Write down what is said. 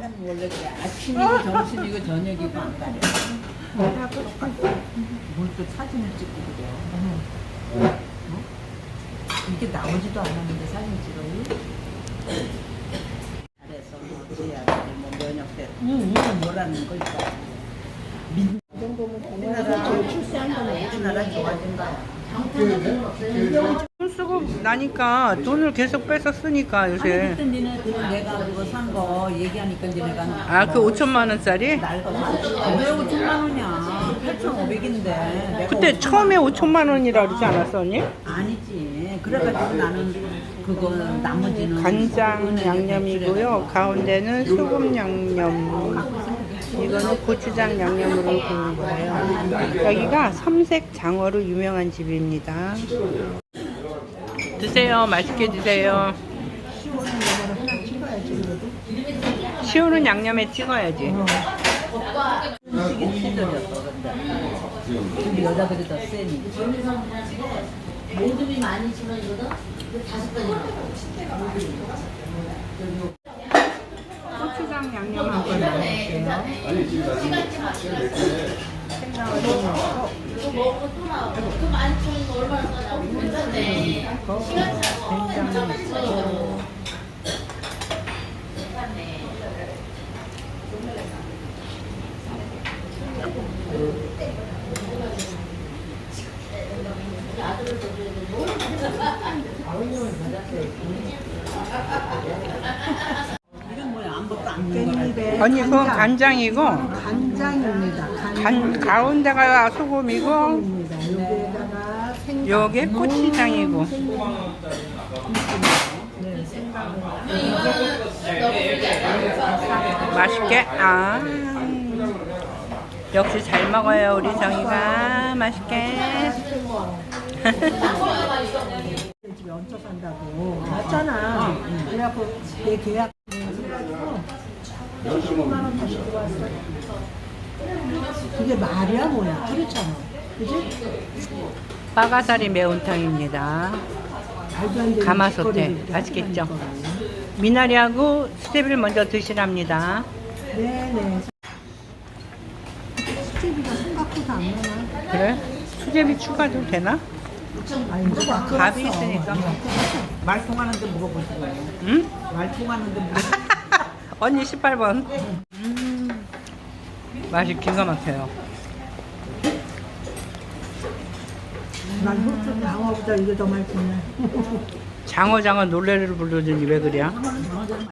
나는 원래 그래. 아침이고 점심이고 저녁이고 안 가려. 뭘또 사진을 찍고 그래. 어? 이게 나오지도 않았는데 사진 찍어요? 잘해서 뭐 어째야 돼. 뭐. 응, 응. 뭐라는 거 있다. 민, 이 정도면 우리나라 거네. 우리나라 좋아진 거야. 돈 쓰고 나니까 돈을 계속 뺏어 쓰니까 아니 요새 그때 니네 그 내가 그거 산 거 얘기하니까 니네가 아 그 5천만 원짜리? 날거 왜 5천만 원이야? 8,500인데. 그때 처음에 5천만 원이라 그러지 않았어 언니? 아니지. 그래가지고 나는 그거 나머지는 간장 은행에 양념이고요. 가운데는 소금 양념. 이거는 고추장 양념으로 구운 거예요. 여기가 삼색 장어로 유명한 집입니다 드세요 맛있게 드세요 시오는 양념에 찍어야지. 고추장 양념하고 넣을게요 이거 먹고 또 나와. 그. 안 먹는 거야 언니 그건 간장이고 간장입니다. 간, 가운데가 소금이고 간입니다. 여기에다가 생 요게 고추장이고 맛있게 아 역시 잘 먹어요 우리 정이가 맛있게 집에 얹혀 산다고 맞잖아. 그래갖고 내 계약 해가지고 70만 원 다시 들어왔어. 그게 말이야 뭐야? 그렇잖아. 그지? 빠가사리 매운탕입니다 가마솥에 맛있겠죠? 미나리하고 스테비를 먼저 드시랍니다 네네. 수제비가 생각보다 안 나나? 그래? 수제비 추가도 되나? 아니 밥이 있으니까 말 통하는데 물어보시고요 응? 말 통하는데 물어보시고 언니 18번 음, 맛이 기가 막혀요 난 호주 방어보다 이게 더 맛있네. 장어 장어 노래를 부르더니 왜 그래?